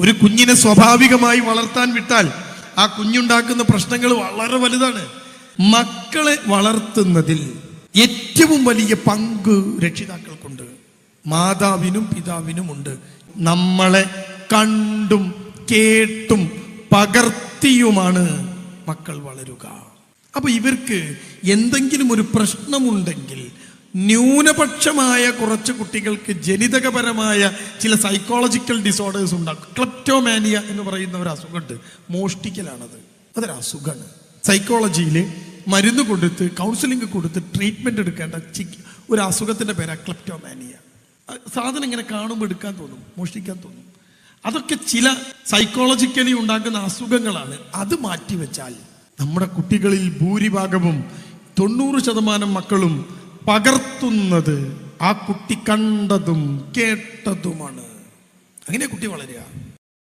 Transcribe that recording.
ഒരു കുഞ്ഞിനെ സ്വാഭാവികമായി വളർത്താൻ വിട്ടാൽ ആ കുഞ്ഞുണ്ടാക്കുന്ന പ്രശ്നങ്ങൾ വളരെ വലുതാണ്. മക്കളെ വളർത്തുന്നതിൽ ഏറ്റവും വലിയ പങ്ക് രക്ഷിതാക്കൾക്കുണ്ട്. മാതാവിനും പിതാവിനുമുണ്ട്. നമ്മളെ കണ്ടും കേട്ടും പകർത്തിയുമാണ് മക്കൾ വളരുക. അപ്പൊ ഇവർക്ക് എന്തെങ്കിലും ഒരു പ്രശ്നമുണ്ടെങ്കിൽ ന്യൂനപക്ഷമായ കുറച്ച് കുട്ടികൾക്ക് ജനിതകപരമായ ചില സൈക്കോളജിക്കൽ ഡിസോർഡേഴ്സ് ഉണ്ടാക്കും. ക്ലപ്റ്റോമാനിയ എന്ന് പറയുന്ന ഒരു അസുഖമുണ്ട്. മോഷ്ടിക്കലാണത്. അതൊരു അസുഖമാണ്. സൈക്കോളജിയിൽ മരുന്ന് കൊടുത്ത് കൗൺസിലിംഗ് കൊടുത്ത് ട്രീറ്റ്മെന്റ് എടുക്കേണ്ട ഒരു അസുഖത്തിന്റെ പേരാ ക്ലപ്റ്റോമാനിയ സാധനം ഇങ്ങനെ കാണുമ്പോൾ എടുക്കാൻ തോന്നും മോഷ്ടിക്കാൻ തോന്നും. അതൊക്കെ ചില സൈക്കോളജിക്കലി ഉണ്ടാക്കുന്ന അസുഖങ്ങളാണ്. അത് മാറ്റിവെച്ചാൽ നമ്മുടെ കുട്ടികളിൽ ഭൂരിഭാഗവും തൊണ്ണൂറ് ശതമാനം മക്കളും പകർത്തുന്നത് ആ കുട്ടി കണ്ടതും കേട്ടതുമാണ്. അങ്ങനെ കുട്ടി വളരുക.